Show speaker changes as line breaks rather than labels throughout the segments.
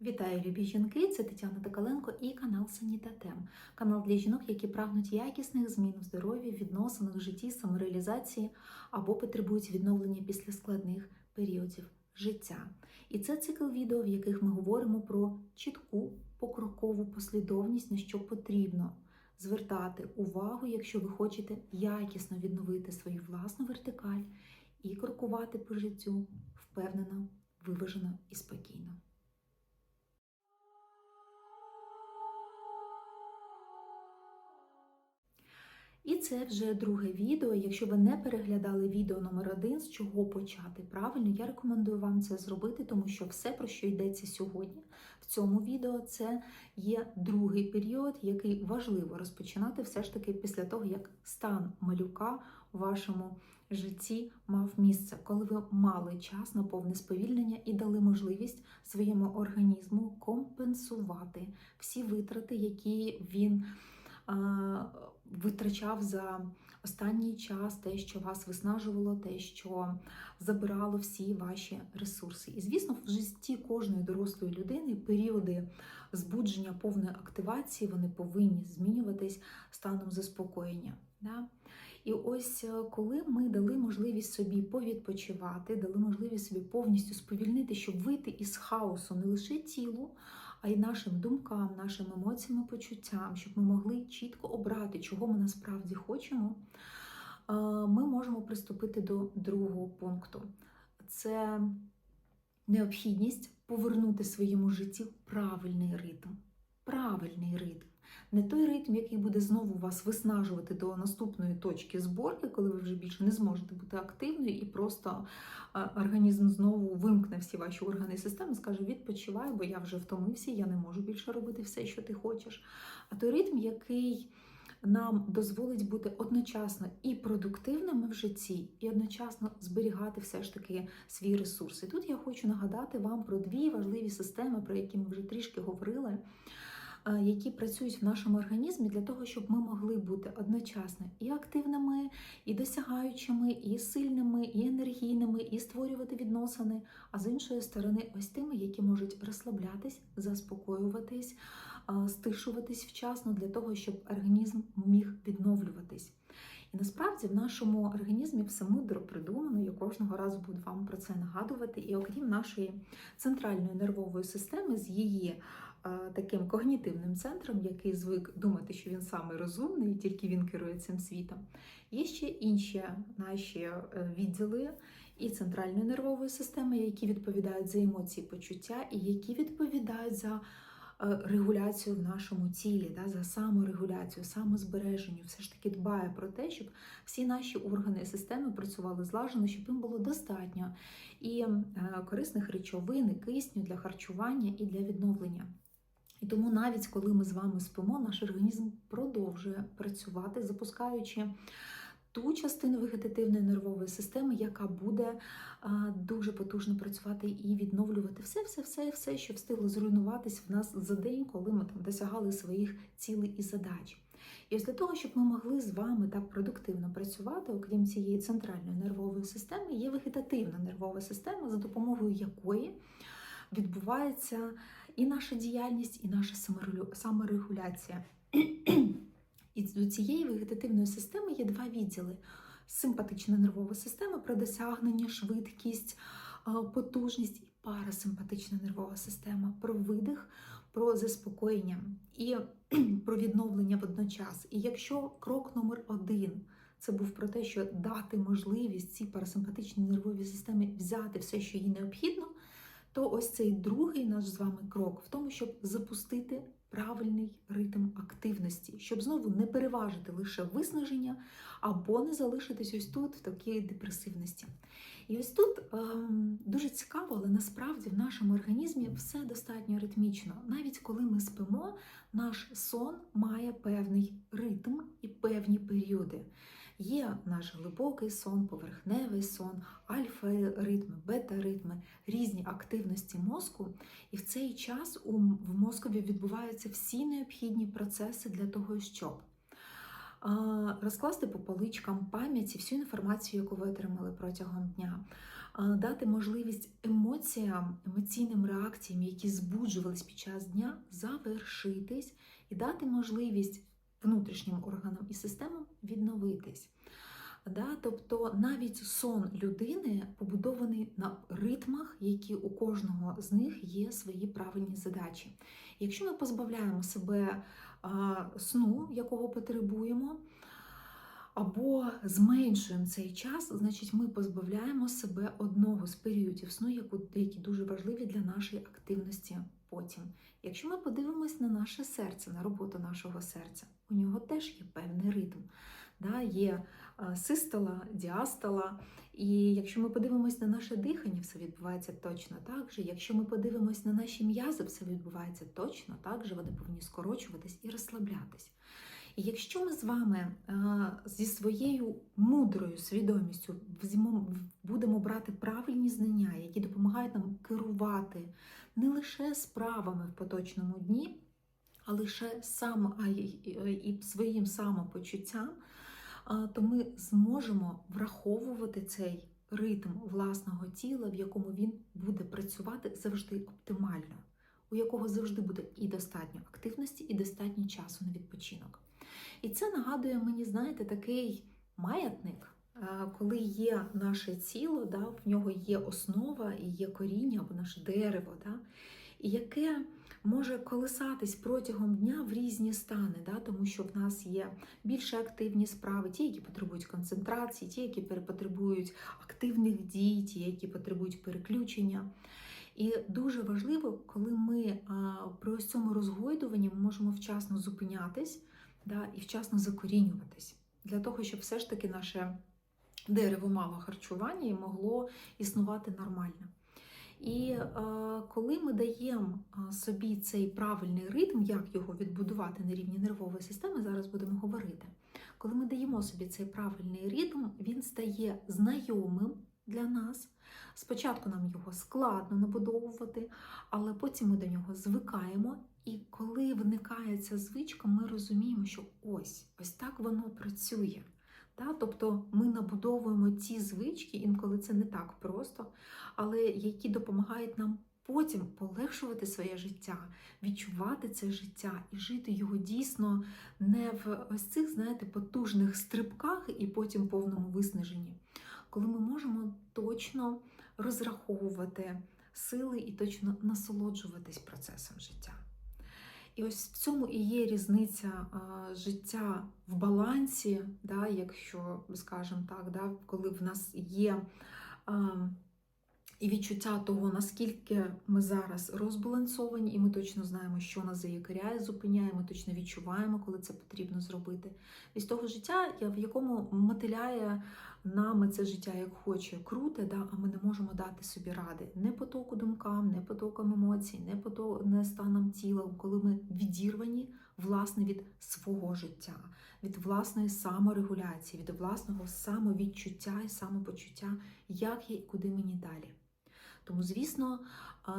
Вітаю, любі жінки! Це Тетяна Токаленко і канал Санітатем. Канал для жінок, які прагнуть якісних змін в здоров'ї, відносинах, житті, самореалізації або потребують відновлення після складних періодів життя. І це цикл відео, в яких ми говоримо про чітку покрокову послідовність, на що потрібно звертати увагу, якщо ви хочете якісно відновити свою власну вертикаль і крокувати по життю впевнено, виважено і спокійно. І це вже друге відео. Якщо ви не переглядали відео номер один, з чого почати правильно, я рекомендую вам це зробити, тому що все, про що йдеться сьогодні в цьому відео, це є другий період, який важливо розпочинати все ж таки після того, як стан малюка у вашому житті мав місце, коли ви мали час на повне сповільнення і дали можливість своєму організму компенсувати всі витрати, які він витрачав за останній час те, що вас виснажувало, те, що забирало всі ваші ресурси. І, звісно, в житті кожної дорослої людини періоди збудження повної активації вони повинні змінюватись станом заспокоєння. Да? І ось коли ми дали можливість собі повідпочивати, дали можливість собі повністю сповільнити, щоб вийти із хаосу не лише тілу, а й нашим думкам, нашим емоціям і почуттям, щоб ми могли чітко обрати, чого ми насправді хочемо, ми можемо приступити до другого пункту. Це необхідність повернути своєму житті правильний ритм. Правильний ритм. Не той ритм, який буде знову вас виснажувати до наступної точки зборки, коли ви вже більше не зможете бути активною, і просто організм знову вимкне всі ваші органи і системи, скаже: відпочивай, бо я вже втомився, я не можу більше робити все, що ти хочеш. А той ритм, який нам дозволить бути одночасно і продуктивними в житті, і одночасно зберігати все ж таки свій ресурс. І тут я хочу нагадати вам про дві важливі системи, про які ми вже трішки говорили які працюють в нашому організмі для того, щоб ми могли бути одночасно і активними, і досягаючими, і сильними, і енергійними, і створювати відносини. А з іншої сторони, ось тими, які можуть розслаблятись, заспокоюватись, стишуватись вчасно для того, щоб організм міг відновлюватись. І насправді в нашому організмі все мудро придумано, я кожного разу буду вам про це нагадувати. І окрім нашої центральної нервової системи, з її таким когнітивним центром, який звик думати, що він самий розумний, і тільки він керує цим світом. Є ще інші наші е, відділи і центральної нервової системи, які відповідають за емоції, почуття, і які відповідають за е, регуляцію в нашому тілі, да, за саморегуляцію, самозбереженню, все ж таки дбає про те, щоб всі наші органи і системи працювали злажено, щоб їм було достатньо і е, корисних речовин, і кисню для харчування і для відновлення. І тому навіть коли ми з вами спимо, наш організм продовжує працювати, запускаючи ту частину вегетативної нервової системи, яка буде дуже потужно працювати і відновлювати все, все, все, все, що встигло зруйнуватись в нас за день, коли ми там досягали своїх цілей і задач. І ось для того, щоб ми могли з вами так продуктивно працювати, окрім цієї центральної нервової системи, є вегетативна нервова система, за допомогою якої відбувається і наша діяльність, і наша саморегуляція. І до цієї вегетативної системи є два відділи: симпатична нервова система про досягнення, швидкість, потужність і парасимпатична нервова система про видих, про заспокоєння і про відновлення водночас. І якщо крок номер один це був про те, що дати можливість цій парасимпатичній нервовій системі взяти все, що їй необхідно, то ось цей другий наш з вами крок в тому, щоб запустити правильний ритм активності, щоб знову не переважити лише виснаження або не залишитись ось тут, в такій депресивності. І ось тут ем, дуже цікаво, але насправді в нашому організмі все достатньо ритмічно. Навіть коли ми спимо, наш сон має певний ритм і певні періоди. Є наш глибокий сон, поверхневий сон, альфа-ритми, бета-ритми, різні активності мозку. І в цей час у, в мозкові відбуваються всі необхідні процеси для того, щоб розкласти по поличкам пам'яті всю інформацію, яку ви отримали протягом дня, дати можливість емоціям, емоційним реакціям, які збуджувались під час дня, завершитись і дати можливість внутрішнім органам і системам відновитись. Да? Тобто навіть сон людини побудований на ритмах, які у кожного з них є свої правильні задачі. Якщо ми позбавляємо себе а, сну, якого потребуємо, або зменшуємо цей час, значить ми позбавляємо себе одного з періодів сну, які дуже важливі для нашої активності потім. Якщо ми подивимось на наше серце, на роботу нашого серця, у нього теж є певний ритм. Да? Є е, систола, діастола. І якщо ми подивимось на наше дихання, все відбувається точно так же. Якщо ми подивимось на наші м'язи, все відбувається точно так же. Вони повинні скорочуватись і розслаблятись. І якщо ми з вами е, зі своєю мудрою свідомістю будемо брати правильні знання, які допомагають нам керувати не лише справами в поточному дні, а лише сам а і, своїм самопочуттям, то ми зможемо враховувати цей ритм власного тіла, в якому він буде працювати завжди оптимально, у якого завжди буде і достатньо активності, і достатньо часу на відпочинок. І це нагадує мені, знаєте, такий маятник, коли є наше тіло, да, в нього є основа і є коріння або наше дерево, да, яке може колисатись протягом дня в різні стани, да, тому що в нас є більш активні справи, ті, які потребують концентрації, ті, які потребують активних дій, ті, які потребують переключення. І дуже важливо, коли ми а, при цьому розгойдуванні ми можемо вчасно зупинятись да, і вчасно закорінюватись, для того, щоб все ж таки наше дерево мало харчування і могло існувати нормально. І е, коли ми даємо е, собі цей правильний ритм, як його відбудувати на рівні нервової системи, зараз будемо говорити. Коли ми даємо собі цей правильний ритм, він стає знайомим для нас. Спочатку нам його складно набудовувати, але потім ми до нього звикаємо. І коли виникає ця звичка, ми розуміємо, що ось ось так воно працює. Да? Тобто ми набудовуємо ті звички, інколи це не так просто, але які допомагають нам потім полегшувати своє життя, відчувати це життя і жити його дійсно не в ось цих, знаєте, потужних стрибках і потім повному виснаженні, коли ми можемо точно розраховувати сили і точно насолоджуватись процесом життя. І ось в цьому і є різниця життя в балансі, да, якщо скажемо так, да, коли в нас є і відчуття того, наскільки ми зараз розбалансовані, і ми точно знаємо, що нас заякоряє, зупиняє, ми точно відчуваємо, коли це потрібно зробити. Із того життя, в якому мотиляє нами це життя як хоче, круте, да, а ми не можемо дати собі ради. Не потоку думкам, не потокам емоцій, не, пото... не станом тіла, коли ми відірвані власне від свого життя, від власної саморегуляції, від власного самовідчуття і самопочуття, як і куди мені далі. Тому, звісно,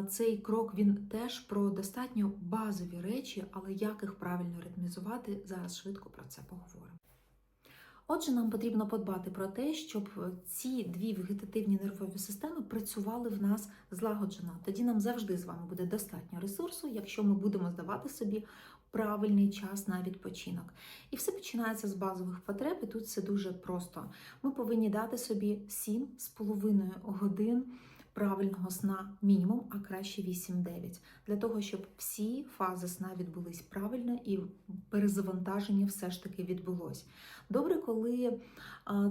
цей крок він теж про достатньо базові речі, але як їх правильно ритмізувати, зараз швидко про це поговоримо. Отже, нам потрібно подбати про те, щоб ці дві вегетативні нервові системи працювали в нас злагоджено. Тоді нам завжди з вами буде достатньо ресурсу, якщо ми будемо здавати собі правильний час на відпочинок. І все починається з базових потреб, і тут все дуже просто. Ми повинні дати собі 7,5 годин правильного сна мінімум, а краще 8-9, для того, щоб всі фази сна відбулись правильно і перезавантаження все ж таки відбулось. Добре, коли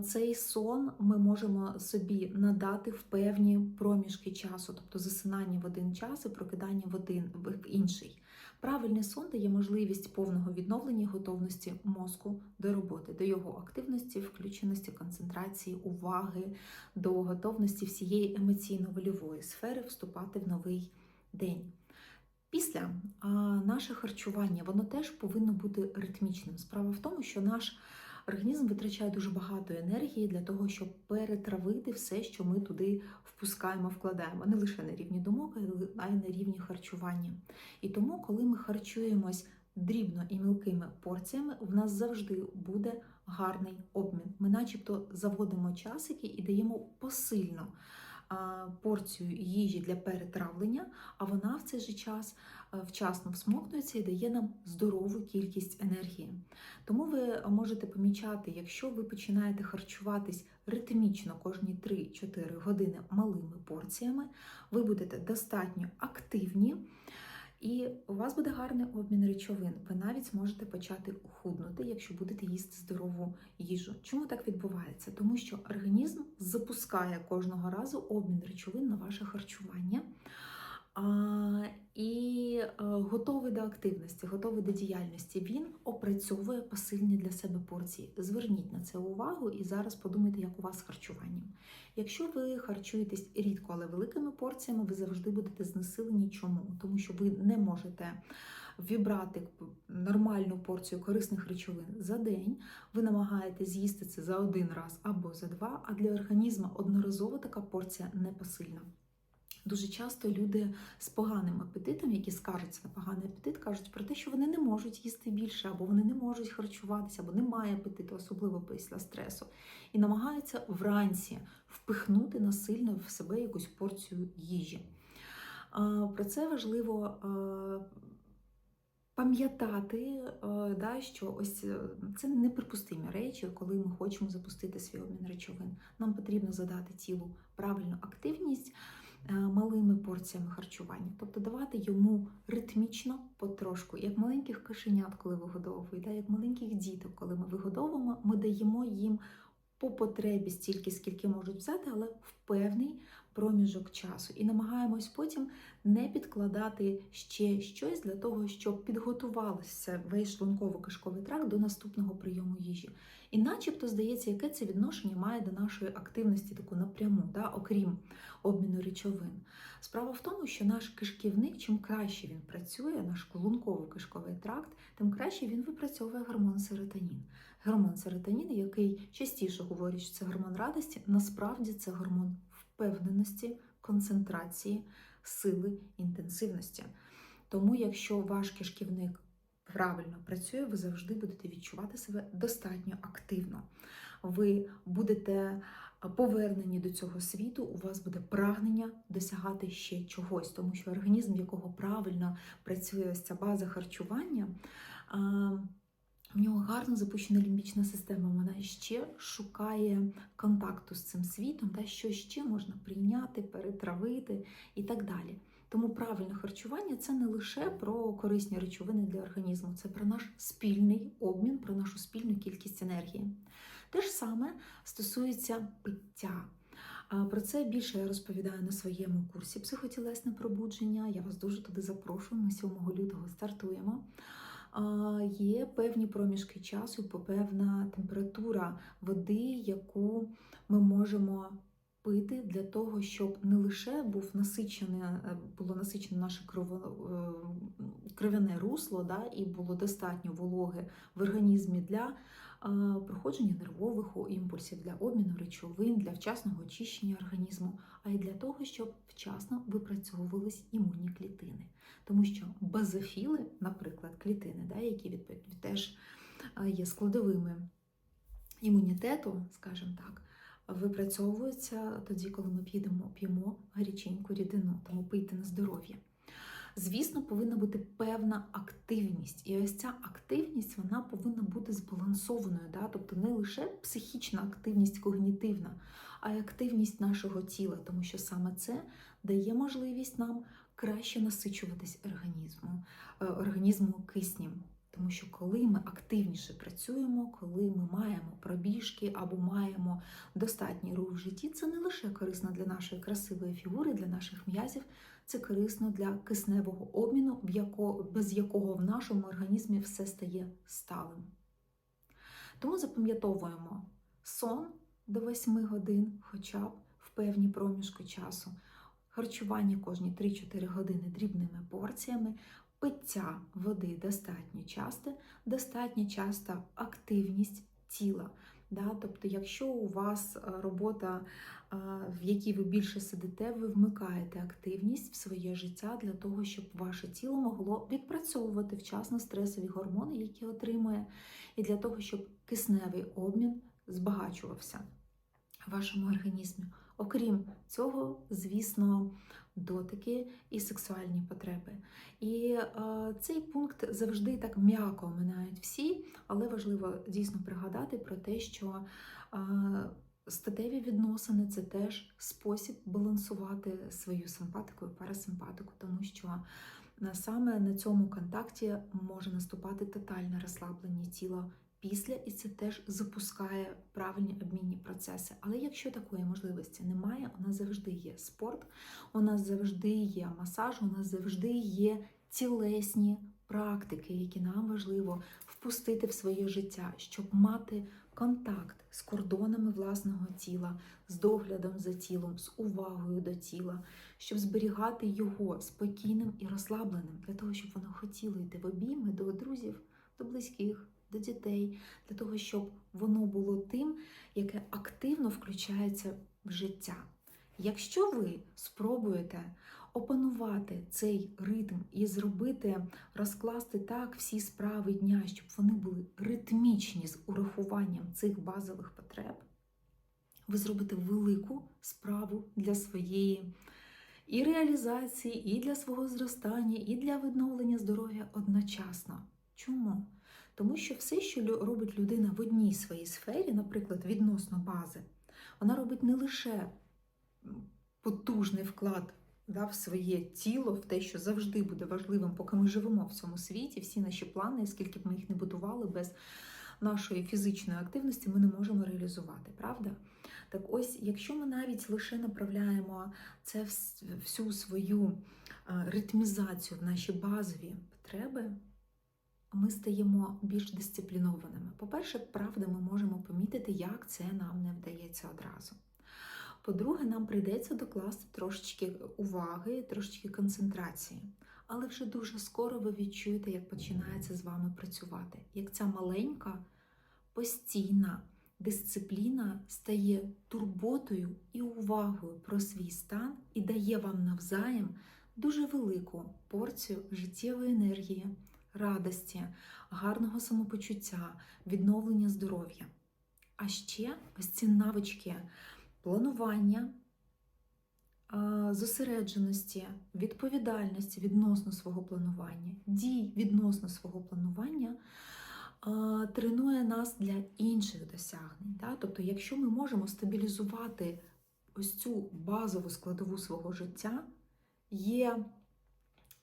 цей сон ми можемо собі надати в певні проміжки часу, тобто засинання в один час і прокидання в один в інший. Правильний сон дає можливість повного відновлення готовності мозку до роботи, до його активності, включеності, концентрації, уваги, до готовності всієї емоційно-вольової сфери вступати в новий день. Після а, наше харчування воно теж повинно бути ритмічним. Справа в тому, що наш організм витрачає дуже багато енергії для того, щоб перетравити все, що ми туди впускаємо, вкладаємо, не лише на рівні думок, а й на рівні харчування. І тому, коли ми харчуємось дрібно і мілкими порціями, в нас завжди буде гарний обмін. Ми, начебто, заводимо часики і даємо посильно порцію їжі для перетравлення, а вона в цей же час вчасно всмокнується і дає нам здорову кількість енергії. Тому ви можете помічати, якщо ви починаєте харчуватись ритмічно кожні 3-4 години малими порціями, ви будете достатньо активні. І у вас буде гарний обмін речовин. Ви навіть зможете почати худнути, якщо будете їсти здорову їжу. Чому так відбувається? Тому що організм запускає кожного разу обмін речовин на ваше харчування. І е, готовий до активності, готовий до діяльності. Він опрацьовує посильні для себе порції. Зверніть на це увагу і зараз подумайте, як у вас з харчуванням. Якщо ви харчуєтесь рідко, але великими порціями, ви завжди будете знесилені. Чому? Тому що ви не можете вібрати нормальну порцію корисних речовин за день. Ви намагаєтесь з'їсти це за один раз або за два, а для організму одноразово така порція непосильна. Дуже часто люди з поганим апетитом, які скаржаться на поганий апетит, кажуть про те, що вони не можуть їсти більше, або вони не можуть харчуватися, або немає апетиту, особливо після стресу, і намагаються вранці впихнути насильно в себе якусь порцію їжі. Про це важливо пам'ятати, да, що ось е, це неприпустимі речі, коли ми хочемо запустити свій обмін речовин. Нам потрібно задати тілу правильну активність. Е, малими порціями харчування, тобто давати йому ритмічно, потрошку, як маленьких кошенят, коли вигодовуєте, як маленьких діток, коли ми вигодовуємо, ми даємо їм по потребі стільки, скільки можуть взяти, але в певний проміжок часу. І намагаємось потім не підкладати ще щось для того, щоб підготувалося весь шлунково-кишковий тракт до наступного прийому їжі. І начебто здається, яке це відношення має до нашої активності таку напряму, да, окрім обміну речовин. Справа в тому, що наш кишківник, чим краще він працює, наш шлунково-кишковий тракт, тим краще він випрацьовує гормон серотонін. Гормон серотонін, який частіше говорять, що це гормон радості, насправді це гормон впевненості, концентрації, сили, інтенсивності. Тому, якщо ваш кишківник правильно працює, ви завжди будете відчувати себе достатньо активно. Ви будете повернені до цього світу, у вас буде прагнення досягати ще чогось, тому що організм, в якого правильно працює ця база харчування. В нього гарно запущена лімбічна система, вона ще шукає контакту з цим світом, та що ще можна прийняти, перетравити і так далі. Тому правильне харчування це не лише про корисні речовини для організму, це про наш спільний обмін, про нашу спільну кількість енергії. Те ж саме стосується пиття. Про це більше я розповідаю на своєму курсі психотілесне пробудження. Я вас дуже туди запрошую. Ми 7 лютого стартуємо. Є певні проміжки часу, певна температура води, яку ми можемо пити для того, щоб не лише був насичене, е, було насичене наше е, кров'яне русло, да, і було достатньо вологи в організмі для проходження нервових імпульсів, для обміну речовин, для вчасного очищення організму, а й для того, щоб вчасно випрацьовувались імунні клітини. Тому що базофіли, наприклад, клітини, да, які відповідь теж є складовими імунітету, скажімо так випрацьовуються тоді, коли ми п'ємо гаряченьку рідину, тому пийте на здоров'я. Звісно, повинна бути певна активність. І ось ця активність вона повинна бути збалансованою, да? тобто не лише психічна активність когнітивна, а й активність нашого тіла, тому що саме це дає можливість нам краще насичуватись організму, е, киснем. Тому що коли ми активніше працюємо, коли ми маємо пробіжки або маємо достатній рух в житті, це не лише корисно для нашої красивої фігури, для наших м'язів, це корисно для кисневого обміну, без якого в нашому організмі все стає сталим. Тому запам'ятовуємо сон до 8 годин, хоча б в певні проміжки часу. Харчування кожні 3-4 години дрібними порціями, пиття води достатньо часто, достатньо часто активність тіла. Да? Тобто, якщо у вас е, робота, е, в якій ви більше сидите, ви вмикаєте активність в своє життя для того, щоб ваше тіло могло відпрацьовувати вчасно стресові гормони, які отримує, і для того, щоб кисневий обмін збагачувався в вашому організмі. Окрім цього, звісно, дотики і сексуальні потреби. І е, цей пункт завжди так м'яко оминають всі, але важливо дійсно пригадати про те, що е, статеві відносини це теж спосіб балансувати свою симпатику і парасимпатику, тому що е, саме на цьому контакті може наступати тотальне розслаблення тіла після, і це теж запускає правильні обмінні процеси. Але якщо такої можливості немає, у нас завжди є спорт, у нас завжди є масаж, у нас завжди є тілесні практики, які нам важливо впустити в своє життя, щоб мати контакт з кордонами власного тіла, з доглядом за тілом, з увагою до тіла, щоб зберігати його спокійним і розслабленим, для того, щоб воно хотіло йти в обійми до друзів, до близьких, до дітей, для того, щоб воно було тим, яке активно включається в життя. Якщо ви спробуєте опанувати цей ритм і зробити, розкласти так всі справи дня, щоб вони були ритмічні з урахуванням цих базових потреб, ви зробите велику справу для своєї і реалізації, і для свого зростання, і для відновлення здоров'я одночасно. Чому? Тому що все, що робить людина в одній своїй сфері, наприклад, відносно бази, вона робить не лише потужний вклад да, в своє тіло, в те, що завжди буде важливим, поки ми живемо в цьому світі, всі наші плани, скільки б ми їх не будували, без нашої фізичної активності ми не можемо реалізувати, правда? Так ось, якщо ми навіть лише направляємо це всю свою е, ритмізацію в наші базові потреби, ми стаємо більш дисциплінованими. По-перше, правда, ми можемо помітити, як це нам не вдається одразу. По-друге, нам прийдеться докласти трошечки уваги, трошечки концентрації. Але вже дуже скоро ви відчуєте, як починається з вами працювати. Як ця маленька, постійна дисципліна стає турботою і увагою про свій стан і дає вам навзаєм дуже велику порцію життєвої енергії, радості, гарного самопочуття, відновлення здоров'я. А ще ось ці навички планування, зосередженості, відповідальності відносно свого планування, дій відносно свого планування тренує нас для інших досягнень. Да? Тобто, якщо ми можемо стабілізувати ось цю базову складову свого життя, є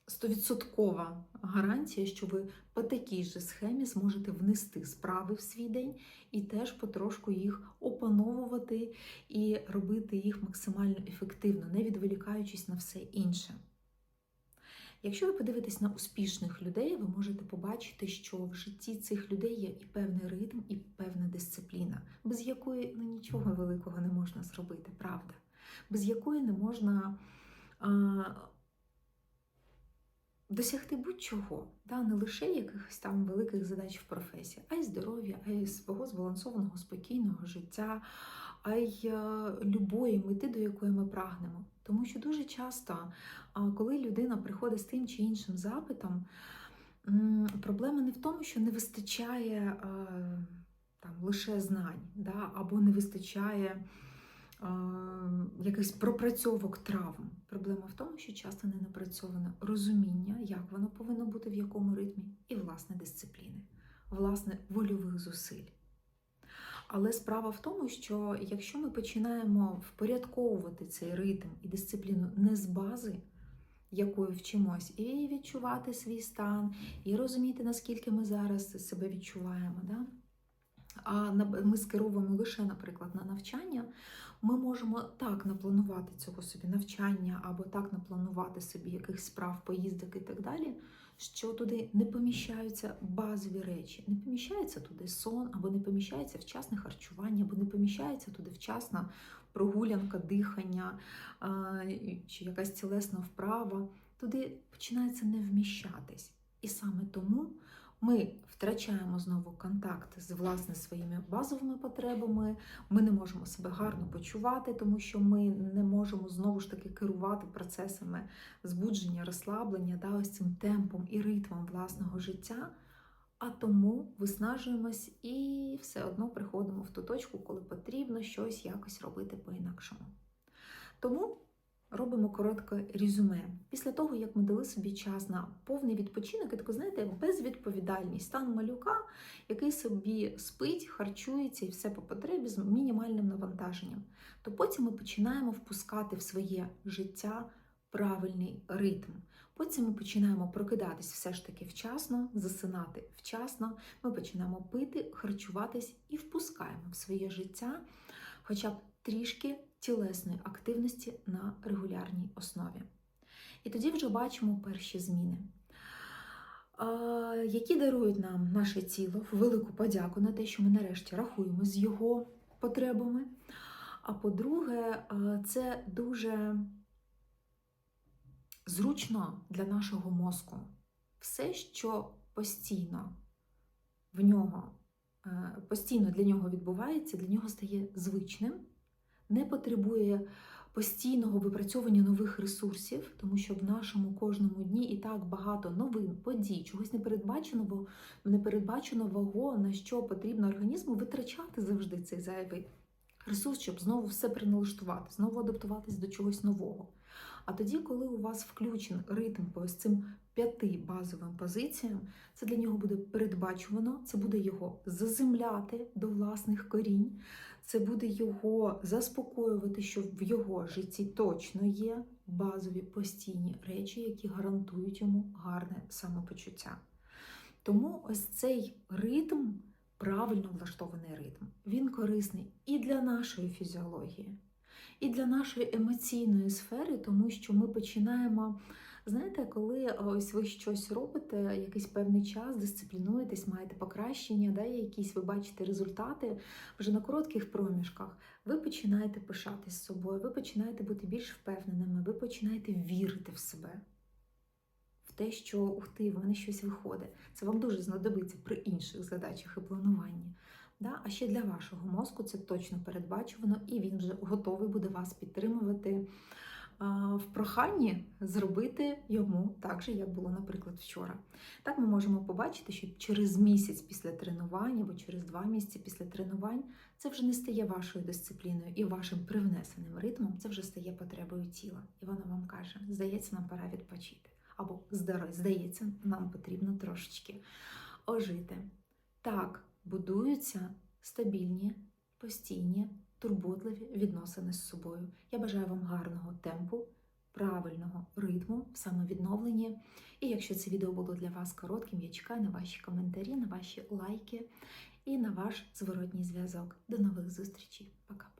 стовідсоткова гарантія, що ви по такій же схемі зможете внести справи в свій день і теж потрошку їх опановувати і робити їх максимально ефективно, не відволікаючись на все інше. Якщо ви подивитесь на успішних людей, ви можете побачити, що в житті цих людей є і певний ритм, і певна дисципліна, без якої ну, нічого великого не можна зробити, правда? Без якої не можна а, досягти будь-чого, да? не лише якихось там великих задач в професії, а й здоров'я, а й свого збалансованого, спокійного життя, а й е, любої мети, до якої ми прагнемо. Тому що дуже часто, коли людина приходить з тим чи іншим запитом, проблема не в тому, що не вистачає е, там, лише знань, да? або не вистачає якихось пропрацьовок травм. Проблема в тому, що часто не напрацьоване розуміння, як воно повинно бути, в якому ритмі, і власне дисципліни, власне вольових зусиль. Але справа в тому, що якщо ми починаємо впорядковувати цей ритм і дисципліну не з бази, якою вчимось, і відчувати свій стан, і розуміти, наскільки ми зараз себе відчуваємо, да? а ми скеровуємо лише, наприклад, на навчання, ми можемо так напланувати цього собі навчання, або так напланувати собі якихось справ, поїздок і так далі, що туди не поміщаються базові речі. Не поміщається туди сон, або не поміщається вчасне харчування, або не поміщається туди вчасна прогулянка, дихання чи якась тілесна вправа. Туди починається не вміщатись. І саме тому ми втрачаємо знову контакт з власне своїми базовими потребами. Ми не можемо себе гарно почувати, тому що ми не можемо знову ж таки керувати процесами збудження, розслаблення, да, ось цим темпом і ритмом власного життя. А тому виснажуємось і все одно приходимо в ту точку, коли потрібно щось якось робити по-інакшому. Тому робимо коротке резюме. Після того, як ми дали собі час на повний відпочинок, і таку, знаєте, безвідповідальність, стан малюка, який собі спить, харчується і все по потребі з мінімальним навантаженням, то потім ми починаємо впускати в своє життя правильний ритм. Потім ми починаємо прокидатись все ж таки вчасно, засинати вчасно. Ми починаємо пити, харчуватись і впускаємо в своє життя хоча б трішки тілесної активності на регулярній основі. І тоді вже бачимо перші зміни, які дарують нам наше тіло велику подяку на те, що ми нарешті рахуємо з його потребами. А по-друге, це дуже зручно для нашого мозку. Все, що постійно в нього, е, постійно для нього відбувається, для нього стає звичним, не потребує постійного випрацьовування нових ресурсів, тому що в нашому кожному дні і так багато новин, подій, чогось непередбаченого, непередбаченого, на що потрібно організму витрачати завжди цей зайвий ресурс, щоб знову все переналаштувати, знову адаптуватись до чогось нового. А тоді, коли у вас включен ритм по ось цим п'яти базовим позиціям, це для нього буде передбачувано, це буде його заземляти до власних корінь, це буде його заспокоювати, що в його житті точно є базові постійні речі, які гарантують йому гарне самопочуття. Тому ось цей ритм, правильно влаштований ритм, він корисний і для нашої фізіології і для нашої емоційної сфери, тому що ми починаємо. Знаєте, коли ось ви щось робите, якийсь певний час, дисциплінуєтесь, маєте покращення, да, якісь ви бачите результати вже на коротких проміжках, ви починаєте пишатись собою, ви починаєте бути більш впевненими, ви починаєте вірити в себе, в те, що ух ти, в мене щось виходить. Це вам дуже знадобиться при інших задачах і плануванні. Да? А ще для вашого мозку це точно передбачувано, і він вже готовий буде вас підтримувати в проханні зробити йому так же, як було, наприклад, вчора. Так ми можемо побачити, що через місяць після тренувань або через два місяці після тренувань це вже не стає вашою дисципліною і вашим привнесеним ритмом, це вже стає потребою тіла. І вона вам каже: здається, нам пора відпочити. Або здається, нам потрібно трошечки ожити. Так, будуються стабільні, постійні, турботливі відносини з собою. Я бажаю вам гарного темпу, правильного ритму в самовідновленні. І якщо це відео було для вас коротким, я чекаю на ваші коментарі, на ваші лайки і на ваш зворотній зв'язок. До нових зустрічей. Пока-пока.